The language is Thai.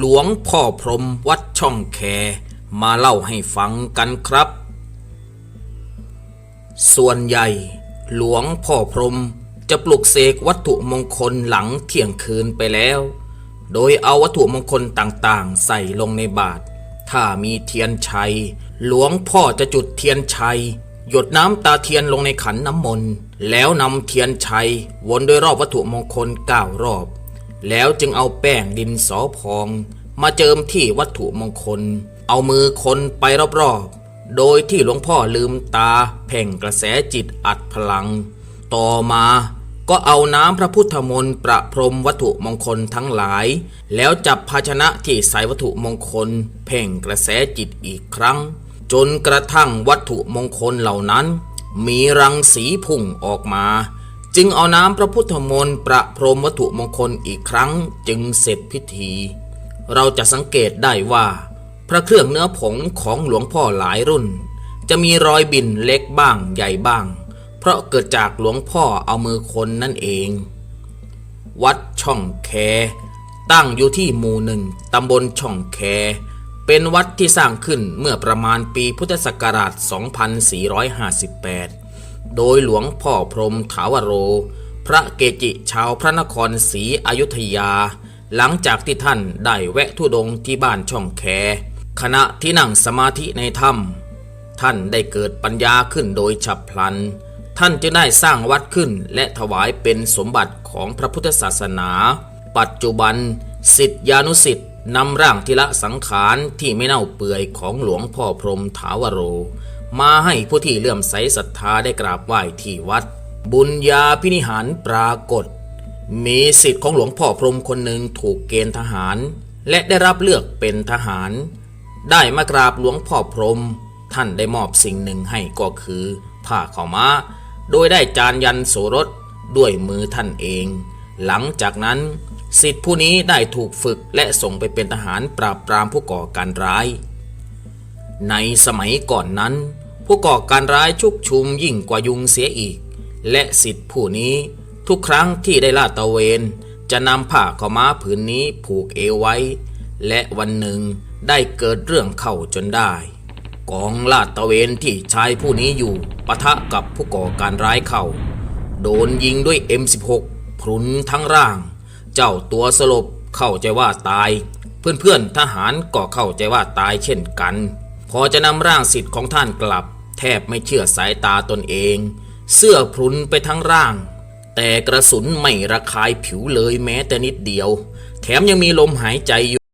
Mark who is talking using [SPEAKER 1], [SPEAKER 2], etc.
[SPEAKER 1] หลวงพ่อพรมวัดช่องแคมาเล่าให้ฟังกันครับ ส่วนใหญ่ หลวงพ่อพรมจะปลุกเสกวัตถุมงคลหลังเที่ยงคืนไปแล้ว โดยเอาวัตถุมงคลต่างๆ ใส่ลงในบาตรถ้ามีเทียนชัย หลวงพ่อจะจุดเทียนชัย หยดน้ำตาเทียนลงในขันน้ำมนต์ แล้วนำเทียนชัย วนโดยรอบวัตถุมงคลเก้ารอบ แล้วจึงเอาแป้งดินสอพอง มาเจิมที่วัตถุมงคล เอามือคนไปรอบๆ โดยที่หลวงพ่อลืมตาเพ่งกระแสจิตอัดพลัง ต่อมาก็เอาน้ำพระพุทธมนต์ประพรมวัตถุมงคลทั้งหลาย แล้วจับภาชนะที่ใส่วัตถุมงคล เพ่งกระแสจิตอีกครั้ง จนกระทั่งวัตถุมงคลเหล่านั้น มีรังสีพุ่งออกมา จึงเอาน้ำพระพุทธมนต์ประพรมวัตถุมงคลอีกครั้งจึงเสร็จพิธี เราจะสังเกตได้ว่า พระเครื่องเนื้อผงของหลวงพ่อหลายรุ่น จะมีรอยบินเล็กบ้างใหญ่บ้าง เพราะเกิดจากหลวงพ่อเอามือคนนั่นเอง วัดช่องแค ตั้งอยู่ที่หมู่หนึ่งตำบลช่องแค เป็นวัดที่สร้างขึ้นเมื่อประมาณปีพุทธศักราช 2458 โดยหลวงพ่อพรมถาวโร พระเกจิชาวพระนครศรีอยุธยา หลังจากที่ท่านได้แวะทุดงที่บ้านช่องแค ขณะที่นั่งสมาธิในถ้ำท่านได้เกิดปัญญาขึ้นโดยฉับพลัน ท่านจึงได้สร้างวัดขึ้นและถวายเป็นสมบัติของพระพุทธศาสนา ปัจจุบันสิทธิานุสิทธินำร่างทิละสังขารที่ไม่เน่าเปื่อยของหลวงพ่อพรมถาวโร มาให้ผู้ที่เลื่อมใสศรัทธาได้กราบไหว้ที่วัด บุญญาพินิหารปรากฏ มีสิทธิ์ของหลวงพ่อพรมคนหนึ่งถูกเกณฑ์ทหาร และได้รับเลือกเป็นทหาร ได้มากราบหลวงพ่อพรม ท่านได้มอบสิ่งหนึ่งให้ก็คือผ้าขาวม้า โดยได้จานยันโสรสด้วยมือท่านเอง หลังจากนั้นสิทธิผู้นี้ได้ถูกฝึกและส่งไปเป็นทหารปราบปรามผู้ก่อการร้าย ในสมัยก่อนนั้น ผู้ก่อการร้ายชุกชุมยิ่งกว่ายุงเสียอีก และสิทธิผู้นี้ทุกครั้งที่ได้ลาดตะเวน จะนำผ้าขม้าผืนนี้ผูกเอวไว้ และวันหนึ่งได้เกิดเรื่องเข้าจนได้ กองลาดตะเวนที่ชายผู้นี้อยู่ปะทะกับผู้ก่อการร้ายเข้า โดนยิงด้วย M16 พรุนทั้งร่าง เจ้าตัวสลบเข้าใจว่าตาย เพื่อนๆทหารก็เข้าใจว่าตายเช่นกัน พอจะนำร่างสิทธิ์ของท่านกลับ แทบไม่เชื่อสายตาตนเอง เสื้อพรุนไปทั้งร่าง แต่กระสุนไม่ระคายผิวเลยแม้แต่นิดเดียว แถมยังมีลมหายใจอยู่